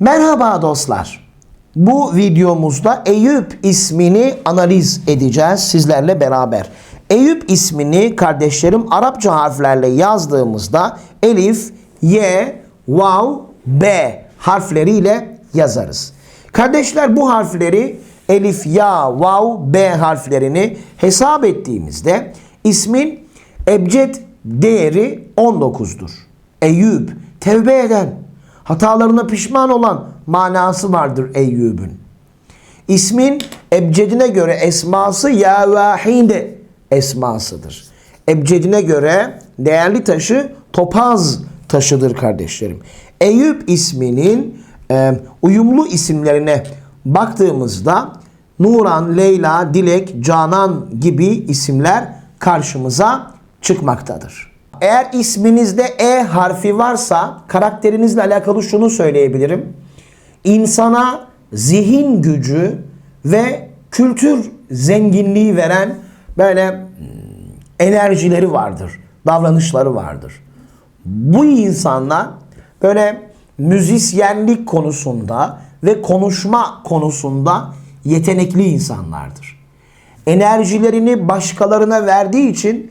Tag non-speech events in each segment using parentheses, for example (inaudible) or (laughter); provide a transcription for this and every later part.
Merhaba dostlar. Bu videomuzda Eyüp ismini analiz edeceğiz sizlerle beraber. Eyüp ismini kardeşlerim Arapça harflerle yazdığımızda Elif, Y, Vav, B harfleriyle yazarız. Kardeşler bu harfleri Elif, Ya, Vav, B harflerini hesap ettiğimizde ismin ebced değeri 19'dur. Eyüp, tevbe eden, hatalarına pişman olan manası vardır Eyyub'un. İsmin ebcedine göre esması ya esmasıdır. Ebcedine göre değerli taşı topaz taşıdır kardeşlerim. Eyüp isminin e, uyumlu isimlerine baktığımızda Nuran, Leyla, Dilek, Canan gibi isimler karşımıza çıkmaktadır. Eğer isminizde E harfi varsa karakterinizle alakalı şunu söyleyebilirim. İnsana zihin gücü ve kültür zenginliği veren böyle hmm, enerjileri vardır, davranışları vardır. Bu insanlar böyle müzisyenlik konusunda ve konuşma konusunda yetenekli insanlardır. Enerjilerini başkalarına verdiği için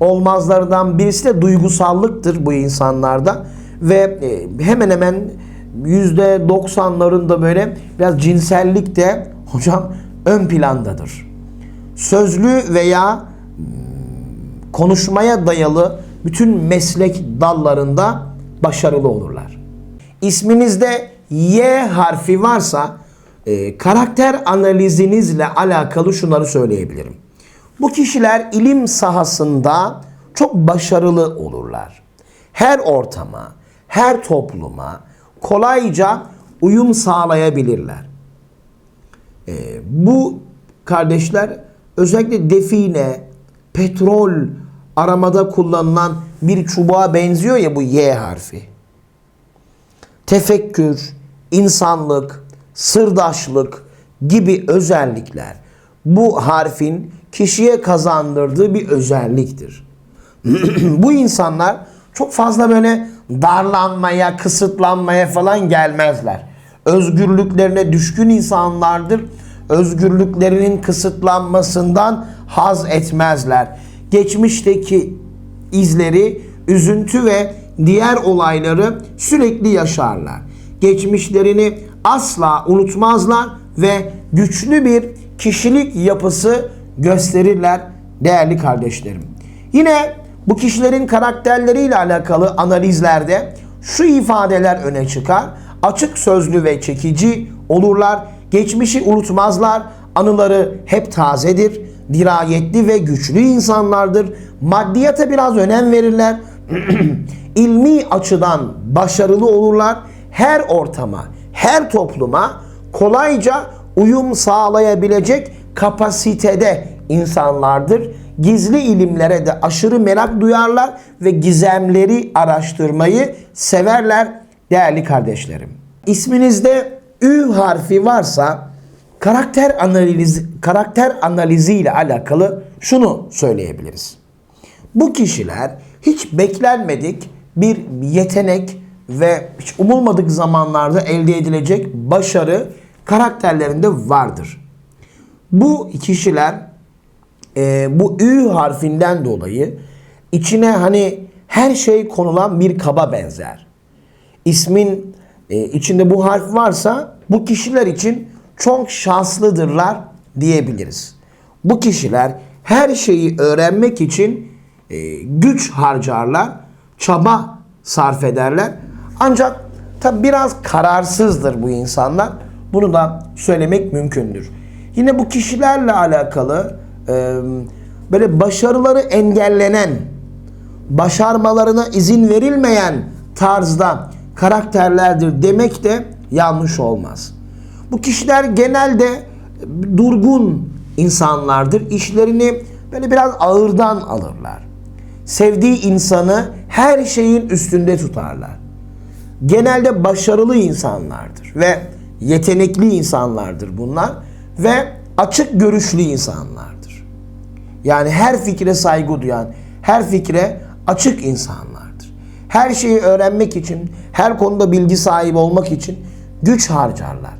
olmazlardan birisi de duygusallıktır bu insanlarda ve e, hemen hemen yüzde 90'larında böyle biraz cinsellik de (laughs) hocam ön plandadır. Sözlü veya hmm, konuşmaya dayalı bütün meslek dallarında başarılı olurlar. İsminizde Y harfi varsa e, karakter analizinizle alakalı şunları söyleyebilirim. Bu kişiler ilim sahasında çok başarılı olurlar. Her ortama, her topluma kolayca uyum sağlayabilirler. Ee, bu kardeşler özellikle define, petrol aramada kullanılan bir çubuğa benziyor ya bu Y harfi. Tefekkür, insanlık, sırdaşlık gibi özellikler bu harfin kişiye kazandırdığı bir özelliktir. (clears throat) bu insanlar çok fazla böyle darlanmaya, kısıtlanmaya falan gelmezler. Özgürlüklerine düşkün insanlardır. Özgürlüklerinin kısıtlanmasından haz etmezler. Geçmişteki izleri, üzüntü ve diğer olayları sürekli yaşarlar. Geçmişlerini asla unutmazlar ve güçlü bir kişilik yapısı gösterirler değerli kardeşlerim. Yine bu kişilerin karakterleriyle alakalı analizlerde şu ifadeler öne çıkar. Açık sözlü ve çekici olurlar. Geçmişi unutmazlar. Anıları hep tazedir. Dirayetli ve güçlü insanlardır. Maddiyata biraz önem verirler. (clears throat) İlmi açıdan başarılı olurlar. Her ortama, her topluma kolayca uyum sağlayabilecek kapasitede insanlardır. Gizli ilimlere de aşırı merak duyarlar ve gizemleri araştırmayı severler değerli kardeşlerim. İsminizde Ü harfi varsa karakter analizi karakter analizi ile alakalı şunu söyleyebiliriz. Bu kişiler hiç beklenmedik bir yetenek ve hiç umulmadık zamanlarda elde edilecek başarı karakterlerinde vardır. Bu kişiler e, bu Ü harfinden dolayı içine hani her şey konulan bir kaba benzer. İsmin e, içinde bu harf varsa bu kişiler için çok şanslıdırlar diyebiliriz. Bu kişiler her şeyi öğrenmek için e, güç harcarlar, çaba sarf ederler. Ancak tabi biraz kararsızdır bu insanlar. Bunu da söylemek mümkündür. Yine bu kişilerle alakalı e, böyle başarıları engellenen, başarmalarına izin verilmeyen tarzda karakterlerdir demek de yanlış olmaz. Bu kişiler genelde durgun insanlardır. İşlerini böyle biraz ağırdan alırlar. Sevdiği insanı her şeyin üstünde tutarlar. Genelde başarılı insanlardır ve yetenekli insanlardır bunlar ve açık görüşlü insanlardır. Yani her fikre saygı duyan, her fikre açık insanlardır. Her şeyi öğrenmek için, her konuda bilgi sahibi olmak için güç harcarlar.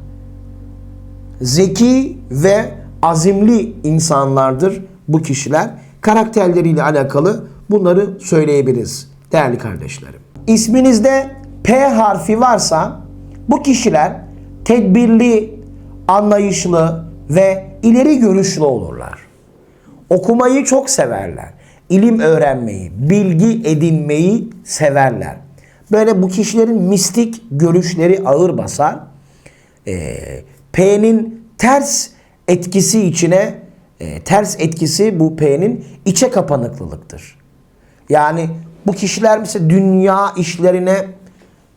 Zeki ve azimli insanlardır bu kişiler. Karakterleriyle alakalı bunları söyleyebiliriz değerli kardeşlerim. İsminizde P harfi varsa bu kişiler tedbirli, anlayışlı ve ileri görüşlü olurlar. Okumayı çok severler. İlim öğrenmeyi, bilgi edinmeyi severler. Böyle bu kişilerin mistik görüşleri ağır basar. Ee, P'nin ters etkisi içine, e, ters etkisi bu P'nin içe kapanıklılıktır. Yani bu kişiler mesela dünya işlerine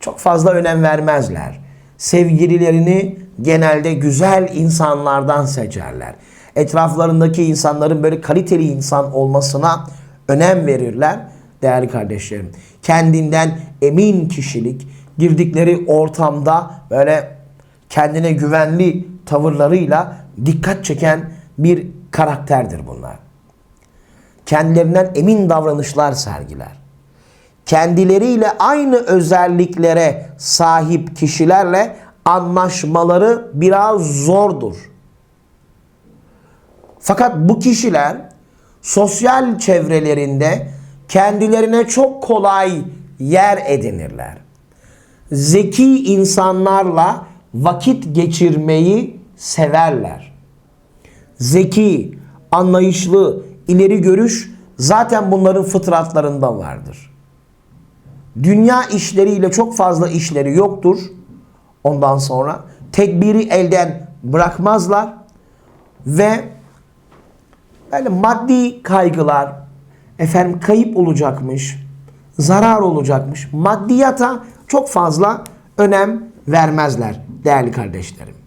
çok fazla önem vermezler. Sevgililerini genelde güzel insanlardan seçerler. Etraflarındaki insanların böyle kaliteli insan olmasına önem verirler değerli kardeşlerim. Kendinden emin kişilik, girdikleri ortamda böyle kendine güvenli tavırlarıyla dikkat çeken bir karakterdir bunlar. Kendilerinden emin davranışlar sergiler. Kendileriyle aynı özelliklere sahip kişilerle anlaşmaları biraz zordur. Fakat bu kişiler sosyal çevrelerinde kendilerine çok kolay yer edinirler. Zeki insanlarla vakit geçirmeyi severler. Zeki, anlayışlı, ileri görüş zaten bunların fıtratlarında vardır. Dünya işleriyle çok fazla işleri yoktur. Ondan sonra tedbiri elden bırakmazlar ve böyle maddi kaygılar, efendim kayıp olacakmış, zarar olacakmış, maddiyata çok fazla önem vermezler değerli kardeşlerim.